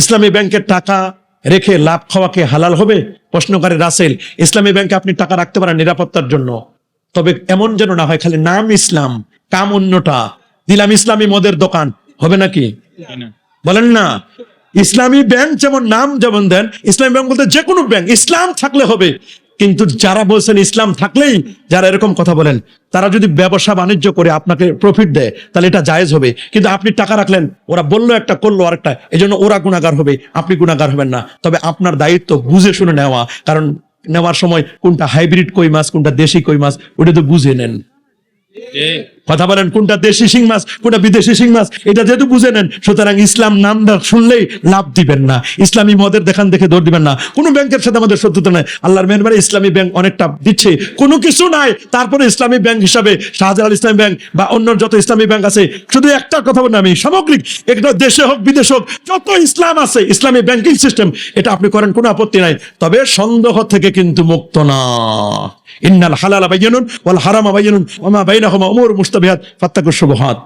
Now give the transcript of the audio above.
ইসলামী ব্যাংকের টাকা রেখে লাভ খাওয়াকে হালাল হবে? প্রশ্নকারী রাসেল, ইসলামী ব্যাংকে আপনি টাকা রাখতে পারেন নিরাপত্তার জন্য। তবে এমন যেন না হয়, খালি নাম ইসলাম, কাম অন্যটা। দিলাম ইসলামী মদের দোকান, হবে নাকি? বলেন না। ইসলামী ব্যাংক যেমন নাম যেমন দেন, ইসলামী ব্যাংক বলতে যে কোনো ব্যাংক, ইসলাম থাকলে হবে। কিন্তু যারা বলছেন ইসলাম থাকলেই যারা এরকম কথা বলেন, তারা যদি ব্যবসা বাণিজ্য করে আপনাকে প্রফিট দেয়, তাহলে এটা জায়েজ হবে। কিন্তু আপনি টাকা রাখলেন, ওরা বলল একটা, করল আরেকটা এই জন্য ওরা গুণাগার হবে, আপনি গুণাগার হবেন না। তবে আপনার দায়িত্ব বুঝে শুনে নেওয়া, কারণ নেওয়ার সময় কোনটা হাইব্রিড কই মাছ, কোনটা দেশি কই মাছ, ওটা তো বুঝে নেন। কথা বলেন, কোনটা দেশি মাছ, কোনটা বিদেশি মাছ? এটা যেহেতু বুঝে নেন, সুতরাং ইসলাম নামটা শুনলেই লাভ দিবেন না। ইসলামী মদের দেখান দেখে দৌড় দিবেন না। কোনো ব্যাংকের সাথে আমাদের শত্রুতা আল্লাহর ইসলামী ব্যাংক অনেকটা দিচ্ছে। কোনো কিছু নাই। তারপরে ইসলামী ব্যাংক হিসাবে ব্যাংক বা অন্য যত ইসলামী ব্যাংক আছে, শুধু একটা কথা বলেন আমি, সামগ্রিক দেশে হোক, বিদেশে হোক, যত ইসলাম আছে, ইসলামী ব্যাংকিং সিস্টেম, এটা আপনি করেন, কোনো আপত্তি নাই। তবে সন্দেহ থেকে কিন্তু মুক্ত না। ইন্নাল হালালা বাইয়ানুন ওয়াল বাইনাহুমা উমুর মুস্তাবিহাত ফাত্তাকুর শুবহাত।